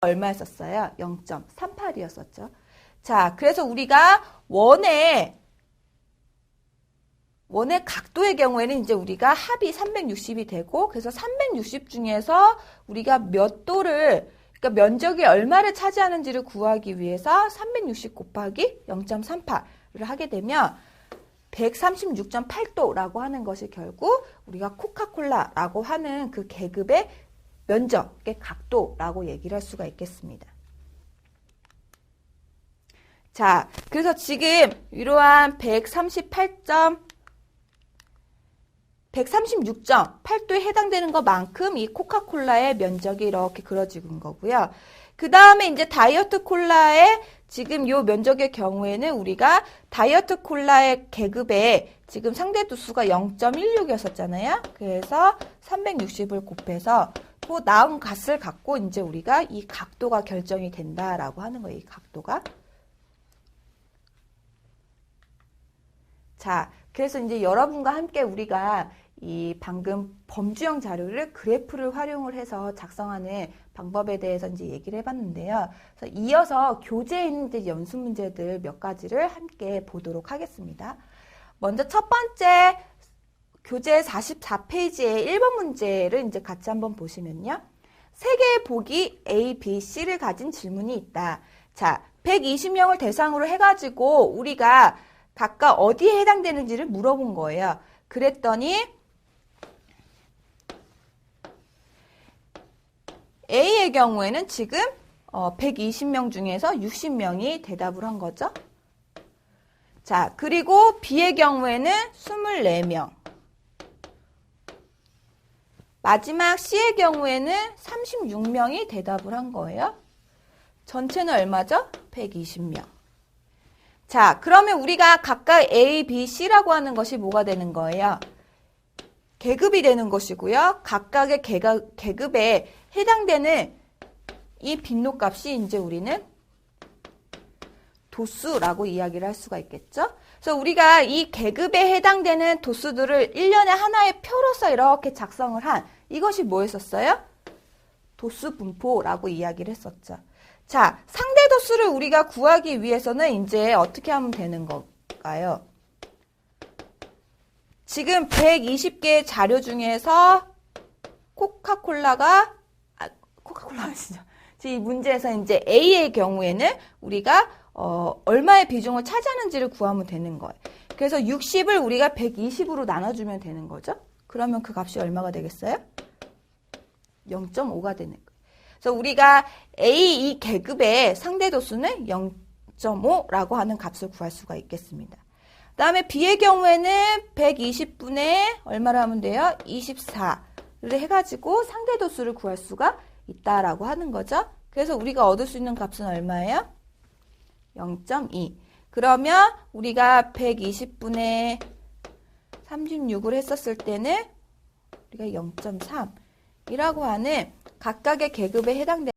얼마였었어요? 0.38이었었죠. 자, 그래서 우리가 원의 원의 각도의 경우에는 이제 우리가 합이 360이 되고 그래서 360 중에서 우리가 몇 도를 그러니까 면적이 얼마를 차지하는지를 구하기 위해서 360 곱하기 0.38을 하게 되면 136.8도라고 하는 것이 결국 우리가 코카콜라라고 하는 그 계급의 면적의 각도라고 얘기를 할 수가 있겠습니다. 자, 그래서 지금 이러한 138. 136.8도에 해당되는 것만큼 이 코카콜라의 면적이 이렇게 그려지는 거고요. 그 다음에 이제 다이어트 콜라의 지금 요 면적의 경우에는 우리가 다이어트 콜라의 계급에 지금 상대 도수가 0.16이었었잖아요. 그래서 360을 곱해서 그 나온 값을 갖고 이제 우리가 이 각도가 결정이 된다라고 하는 거예요. 이 각도가. 자, 그래서 이제 여러분과 함께 우리가 이 방금 범주형 자료를 그래프를 활용을 해서 작성하는 방법에 대해서 이제 얘기를 해봤는데요. 그래서 이어서 교재에 있는 이제 연습 문제들 몇 가지를 함께 보도록 하겠습니다. 먼저 첫 번째 교재 44페이지의 1번 문제를 이제 같이 한번 보시면요. 세 개의 보기 A, B, C를 가진 질문이 있다. 자, 120명을 대상으로 해가지고 우리가 각각 어디에 해당되는지를 물어본 거예요. 그랬더니 A의 경우에는 지금 120명 중에서 60명이 대답을 한 거죠. 자, 그리고 B의 경우에는 24명. 마지막 C의 경우에는 36명이 대답을 한 거예요. 전체는 얼마죠? 120명. 자, 그러면 우리가 각각 A, B, C라고 하는 것이 뭐가 되는 거예요? 계급이 되는 것이고요. 각각의 계급, 계급에 해당되는 이 빈도값이 이제 우리는 도수라고 이야기를 할 수가 있겠죠. 그래서 우리가 이 계급에 해당되는 도수들을 1년에 하나의 표로서 이렇게 작성을 한 이것이 뭐였었어요? 도수 분포라고 이야기를 했었죠. 자, 상대 도수를 우리가 구하기 위해서는 이제 어떻게 하면 되는 걸까요? 지금 120개의 자료 중에서 코카콜라가 아, 코카콜라 아시죠? 이 문제에서 이제 A의 경우에는 우리가 어, 얼마의 비중을 차지하는지를 구하면 되는 거예요. 그래서 60을 우리가 120으로 나눠주면 되는 거죠. 그러면 그 값이 얼마가 되겠어요? 0.5가 되는 거예요. 그래서 우리가 A 이 계급의 상대 도수는 0.5라고 하는 값을 구할 수가 있겠습니다. 그 다음에 B의 경우에는 120분의 얼마를 하면 돼요? 24를 해가지고 상대 도수를 구할 수가 있다라고 하는 거죠. 그래서 우리가 얻을 수 있는 값은 얼마예요? 0.2. 그러면 우리가 120분의 36을 했었을 때는 우리가 0.3이라고 하는 각각의 계급에 해당되는